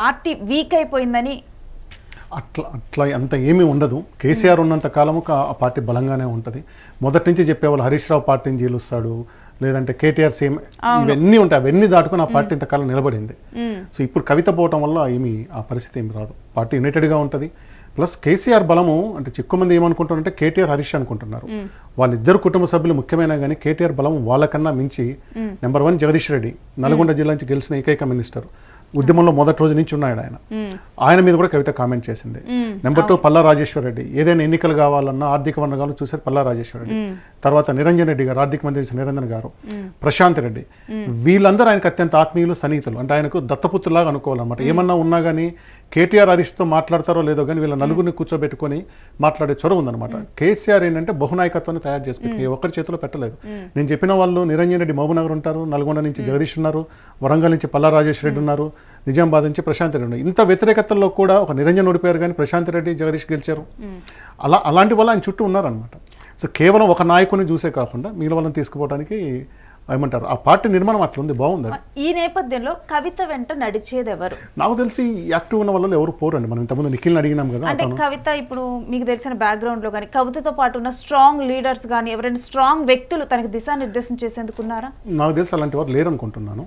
Party week అయిపోయిందని. అట్లా అట్లా అంత ఏమీ ఉండదు. కేసీఆర్ ఉన్నంత కాలము కా- ఆ పార్టీ బలంగానే ఉంటుంది. మొదటి నుంచి చెప్పేవాళ్ళు హరీష్ రావు పార్టీని జీలుస్తాడు లేదంటే కేటీఆర్ సీఎం ఇవన్నీ ఉంటాయి. అవన్నీ దాటుకుని ఆ పార్టీ ఇంతకాలం నిలబడింది. సో ఇప్పుడు కవిత పోవటం వల్ల ఏమి ఆ పరిస్థితి ఏమి రాదు. పార్టీ యునైటెడ్గా ఉంటుంది. ప్లస్ కేసీఆర్ బలము అంటే ఎక్కువ మంది ఏమనుకుంటారంటే కేటీఆర్ హరీష్ అనుకుంటున్నారు. వాళ్ళిద్దరు కుటుంబ సభ్యులు ముఖ్యమైన కానీ కేటీఆర్ బలం వాళ్ళకన్నా మించి నెంబర్ వన్ జగదీష్ రెడ్డి నల్గొండ జిల్లా నుంచి గెలిచిన ఏకైక మినిస్టర్ ఉద్యమంలో మొదటి రోజు నుంచి ఉన్నాడు ఆయన. ఆయన మీద కూడా కవిత కామెంట్ చేసింది. Number two Palla Rajeshwara Reddy. ఏదైనా ఎన్నికలు కావాలన్నా ఆర్థిక వనరులు చూసేది పల్లా రాజేశ్వర రెడ్డి. తర్వాత నిరంజన్ రెడ్డి గారు ఆర్థిక మంత్రి నిరంజన్ గారు ప్రశాంత్ రెడ్డి. వీళ్ళందరూ ఆయనకు అత్యంత ఆత్మీయులు సన్నిహితులు. అంటే ఆయనకు దత్తపుత్రులాగా అనుకోవాలన్నమాట. ఏమన్నా ఉన్నా కానీ కేటీఆర్ హరీష్తో మాట్లాడతారో లేదో కానీ వీళ్ళ నలుగురిని కూర్చోబెట్టుకొని మాట్లాడే చొరవ ఉందన్నమాట. కేసీఆర్ ఏంటంటే బహునాయకత్వాన్ని తయారు చేసి పెట్టి ఒక్కరి చేతిలో పెట్టలేదు. నేను చెప్పిన వాళ్ళు నిరంజన్ రెడ్డి మహబూబ్నగర్ ఉంటారు నల్గొండ నుంచి జగదీష్ ఉన్నారు వరంగల్ నుంచి పల్లా రాజేష్ రెడ్డి ఉన్నారు. నిజామాబాద్ నుంచి ప్రశాంత్ రెడ్డి ఇంత వ్యతిరేకతల్లో కూడా ఒక నిరంజన్ ఓడిపోయారు కానీ ప్రశాంత్ రెడ్డి జగదీష్ గెలిచారు. అలా అలాంటి వాళ్ళు ఆయన చుట్టూ ఉన్నారనమాట సో కేవలం ఒక నాయకుని చూసే కాకుండా మిగిలిన వాళ్ళని తీసుకుపోవడానికి ఏమంటారు? ఆ పార్టీ నిర్మాణం అట్లా ఉంది బాగుంది. ఈ నేపథ్యంలో కవిత వెంట నడిచేది ఎవరు నాకు తెలిసి యాక్టివ్ ఉన్న వాళ్ళు ఎవరు పోరండి. మనం ఇంతకుముందు నిఖిల్ని అడిగినాం కదా అంటే కవిత ఇప్పుడు మీకు తెలిసిన బ్యాక్గ్రౌండ్లో కానీ కవితతో పాటు ఉన్న స్ట్రాంగ్ లీడర్స్ కానీ ఎవరైనా స్ట్రాంగ్ వ్యక్తులు తనకి దిశానిర్దేశం చేసేందుకు ఉన్నారా? నాకు తెలిసి అలాంటి వారు లేరు అనుకుంటున్నాను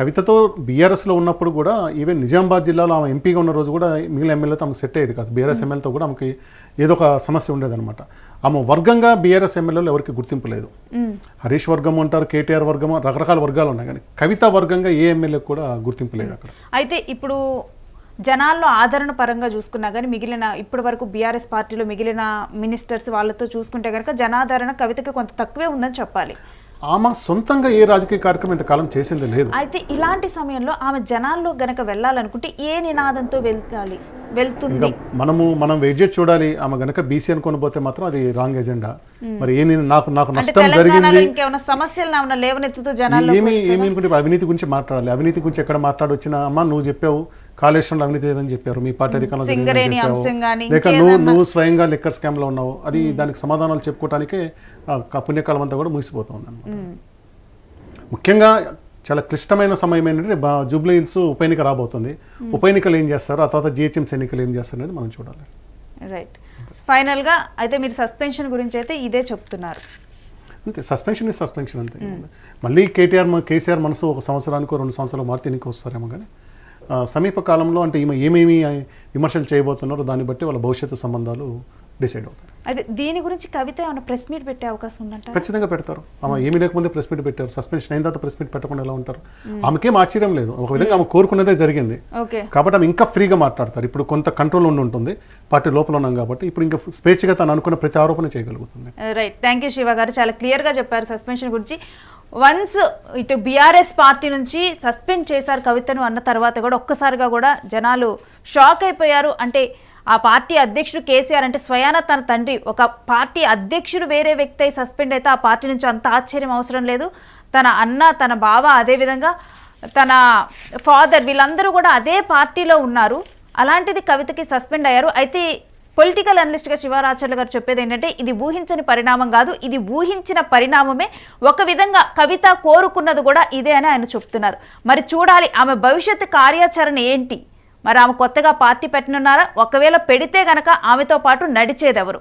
కవితతో బీఆర్ఎస్లో ఉన్నప్పుడు కూడా ఈవెన్ నిజామాబాద్ జిల్లాలో ఆమె ఎంపీగా ఉన్న రోజు కూడా మిగిలిన ఎమ్మెల్యేతో ఆమెకు సెట్ అయ్యేది కాదు. బీఆర్ఎస్ ఎమ్మెల్యేతో కూడా ఆమెకి ఏదో ఒక సమస్య ఉండేదన్నమాట. ఆమె వర్గంగా బీఆర్ఎస్ ఎమ్మెల్యేలో ఎవరికి గుర్తింపు లేదు. హరీష్ వర్గం అంటారు కేటీఆర్ వర్గం రకరకాల వర్గాలు ఉన్నాయి కానీ కవిత వర్గంగా ఏ ఎమ్మెల్యే కూడా గుర్తింపు లేదు అక్కడ. అయితే ఇప్పుడు జనాల్లో ఆదరణ పరంగా చూసుకున్నా కానీ మిగిలిన ఇప్పటి వరకు బీఆర్ఎస్ పార్టీలో మిగిలిన మినిస్టర్స్ వాళ్ళతో చూసుకుంటే కనుక జనాదరణ కవితకి కొంత తక్కువే ఉందని చెప్పాలి. ఆమె సొంతంగా ఏ రాజకీయ కార్యక్రమం ఇంతకాలం చేసింది లేదు. అయితే ఇలాంటి సమయంలో ఆమె జనాల్లో గనక వెళ్ళాలనుకుంటే ఏ నినాదంతో వెళ్తాలి? వెళ్తుంది. మనము మనం వెయిట్ చేసి చూడాలి. ఆమె గనక బీసీ అనుకొని పోతే మాత్రం అది రాంగ్ ఎజెండా మరి ఏ నేను- నాకు నాకు నష్టం జరిగింది. ఇంకేమైనా సమస్యలు ఏమైనా లేవనెత్తుతూ జనాల్లో ఏమి ఏమి అనుకుంటే అవినీతి గురించి మాట్లాడాలి. అవినీతి గురించి ఎక్కడ మాట్లాడొచ్చినా అమ్మ నువ్వు చెప్పావు కాళేశ్వరంలో అవినీతి జరిగిందని చెప్పారు. మీ పార్టీ అధికారంలో లేక నువ్వు నువ్వు స్వయంగా లిక్కర్ స్కామ్లో ఉన్నావు. అది దానికి సమాధానాలు చెప్పుకోవటానికే పుణ్యకాలం అంతా కూడా ముగిసిపోతుంది అన్నమాట ముఖ్యంగా చాలా క్లిష్టమైన సమయం ఏంటంటే బా- జూబ్లీ హిల్స్ ఉప ఎన్నిక రాబోతుంది. ఉప ఎన్నికలు ఏం చేస్తారు? ఆ తర్వాత జిహెచ్ఎంసీ ఎన్నికలు ఏం చేస్తారు అనేది మనం చూడాలి. రైట్ ఫైనల్గా అయితే మీరు సస్పెన్షన్ గురించి అయితే ఇదే చెప్తున్నారు. అంతే సస్పెన్షన్ ఇస్ సస్పెన్షన్ అంతే. మళ్ళీ కేటీఆర్ కేసీఆర్ మనసు ఒక సంవత్సరానికో రెండు సంవత్సరాలు మారితే ఎన్నిక వస్తారేమో కానీ సమీప కాలంలో అంటే ఈమె ఏమేమి విమర్శలు చేయబోతున్నారో దాన్ని బట్టి వాళ్ళ భవిష్యత్తు సంబంధాలు డిసైడ్ అవుతాయి అయితే దీని గురించి కవిత ఏమైనా ప్రెస్ మీట్ పెట్టే అవకాశం ఉందంట ఖచ్చితంగా పెడతారు. ఆమె ఏమీ లేకముందే ప్రెస్ మీట్ పెట్టారు. సస్పెన్షన్ అయిన తర్వాత ప్రెస్ మీట్ పెట్టకుండా ఎలా ఉంటారు? ఆమెకేం ఆశ్చర్యం లేదు. ఒక విధంగా ఆమె కోరుకున్నదే జరిగింది. కాబట్టి ఆమె ఇంకా ఫ్రీగా మాట్లాడతారు. ఇప్పుడు కొంత కంట్రోల్ ఉండి ఉంటుంది. పార్టీ లోపల ఉన్నాం కాబట్టి ఇప్పుడు ఇంకా స్వేచ్ఛగా తను అనుకున్న ప్రతి ఆరోపణ చేయగలుగుతుంది. రైట్ థ్యాంక్ యూ శివ గారు. చాలా క్లియర్గా చెప్పారు సస్పెన్షన్ గురించి. వన్స్ ఇటు బీఆర్ఎస్ పార్టీ నుంచి సస్పెండ్ చేశారు కవితను అన్న తర్వాత కూడా ఒక్కసారిగా కూడా జనాలు షాక్ అయిపోయారు. అంటే ఆ పార్టీ అధ్యక్షుడు కేసీఆర్ అంటే స్వయాన తన తండ్రి. ఒక పార్టీ అధ్యక్షుడు వేరే వ్యక్తి అయి సస్పెండ్ అయితే ఆ పార్టీ నుంచి అంత ఆశ్చర్యం అవసరం లేదు. తన అన్న తన బావ అదేవిధంగా తన ఫాదర్ వీళ్ళందరూ కూడా అదే పార్టీలో ఉన్నారు. అలాంటిది కవితకి సస్పెండ్ అయ్యారు. అయితే పొలిటికల్ అనలిస్ట్గా శివరాచర్ల గారు చెప్పేది ఏంటంటే ఇది ఊహించని పరిణామం కాదు ఇది ఊహించిన పరిణామమే. ఒక విధంగా కవిత కోరుకున్నది కూడా ఇదే అని ఆయన చెప్తున్నారు. మరి చూడాలి ఆమె భవిష్యత్ కార్యాచరణ ఏంటి? మరి ఆమె కొత్తగా పార్టీ పెట్టనున్నారా? ఒకవేళ పెడితే గనక ఆమెతో పాటు నడిచేదెవరు?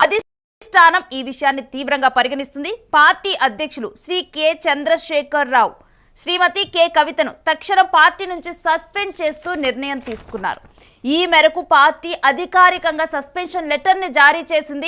అధిష్టానం ఈ విషయాన్ని తీవ్రంగా పరిగణిస్తుంది పార్టీ అధ్యక్షులు శ్రీ కె. చంద్రశేఖర్ రావు శ్రీమతి కె. కవితను తక్షణం పార్టీ నుంచి సస్పెండ్ చేస్తూ నిర్ణయం తీసుకున్నారు. ఈ మేరకు పార్టీ అధికారికంగా సస్పెన్షన్ లెటర్ని జారీ చేసింది